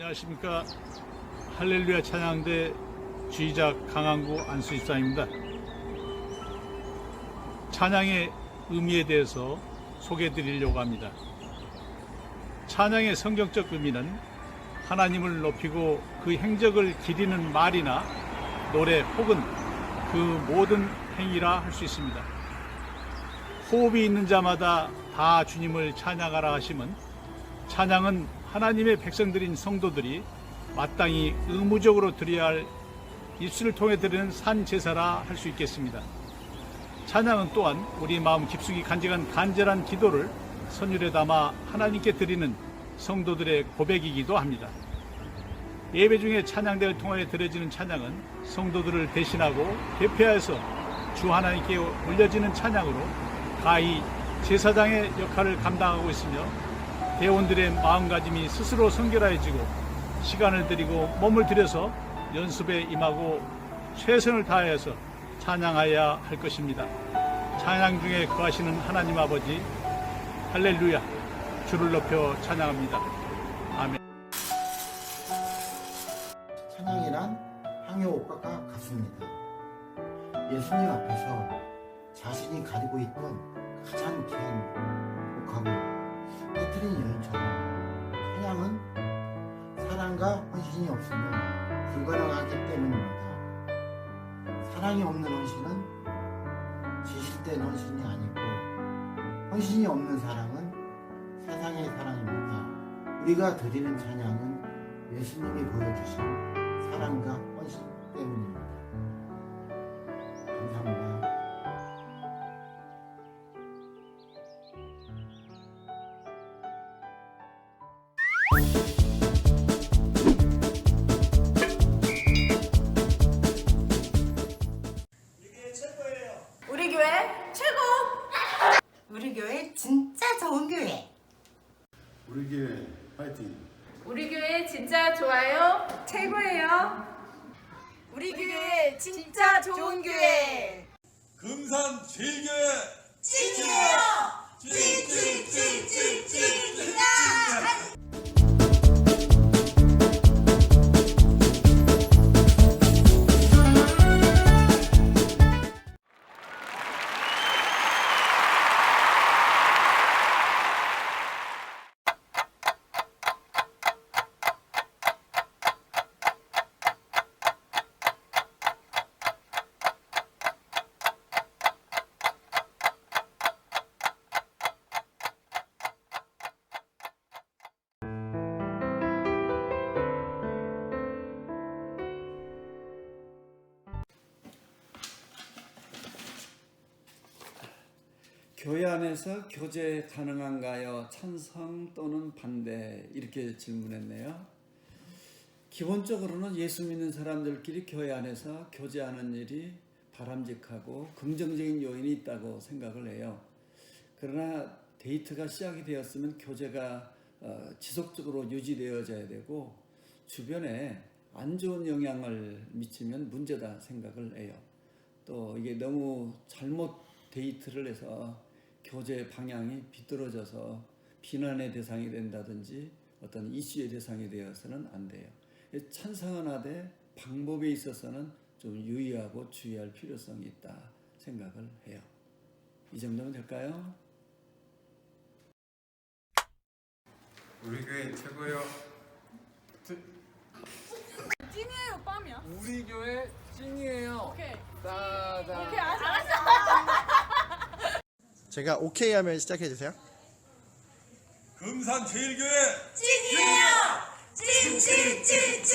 안녕하십니까 할렐루야 찬양대 주의자 강항구 안수집사입니다. 찬양의 의미에 대해서 소개해 드리려고 합니다. 찬양의 성경적 의미는 하나님을 높이고 그 행적을 기리는 말이나 노래 혹은 그 모든 행위라 할 수 있습니다. 호흡이 있는 자마다 다 주님을 찬양하라 하심은 찬양은 하나님의 백성들인 성도들이 마땅히 의무적으로 드려야 할 입술을 통해 드리는 산 제사라 할 수 있겠습니다. 찬양은 또한 우리 마음 깊숙이 간직한 간절한 기도를 선율에 담아 하나님께 드리는 성도들의 고백이기도 합니다. 예배 중에 찬양대를 통하여 드려지는 찬양은 성도들을 대신하고 대표하여서 주 하나님께 올려지는 찬양으로 가히 제사장의 역할을 감당하고 있으며 대원들의 마음가짐이 스스로 성결해지고 시간을 들이고 몸을 들여서 연습에 임하고 최선을 다하여서 찬양하여야 할 것입니다. 찬양 중에 거하시는 하나님 아버지 할렐루야 주를 높여 찬양합니다. 아멘. 찬양이란 향유 옥과가 같습니다. 예수님 앞에서 자신이 가지고 있던 가장 귀한 옥하고 깨트린 여인처럼 찬양은 사랑과 헌신이 없으면 불가능하기 때문입니다. 사랑이 없는 헌신은 지실된 헌신이 아니고 헌신이 없는 사랑은 세상의 사랑입니다. 우리가 드리는 찬양은 예수님이 보여주신 사랑 우리 교회 최고! 우리 교회 진짜 좋은 교회. 우리 교회 파이팅! 우리 교회 진짜 좋아요. 최고예요. 우리 교회 진짜 좋은 교회. 금산 제일교회 찐이에요. 교회 안에서 교제 가능한가요? 찬성 또는 반대 이렇게 질문했네요. 기본적으로는 예수 믿는 사람들끼리 교회 안에서 교제하는 일이 바람직하고 긍정적인 요인이 있다고 생각을 해요. 그러나 데이트가 시작이 되었으면 교제가 어, 지속적으로 유지되어져야 되고 주변에 안 좋은 영향을 미치면 문제다 생각을 해요. 또 이게 너무 잘못 데이트를 해서 교제 방향이 비뚤어져서 비난의 대상이 된다든지 어떤 이슈의 대상이 되어서는 안 돼요. 찬성은 하되 방법에 있어서는 좀 유의하고 주의할 필요성이 있다 생각을 해요. 이 정도면 될까요? 우리 교회 최고요. 찐이에요, 빰이야. 우리 교회 찐이에요. 오케이. 따다. 오케이, 알았어. 제가 오케이 하면 시작해 주세요. 금산 제일교회 찐이에요. 찐찐찐찐찐.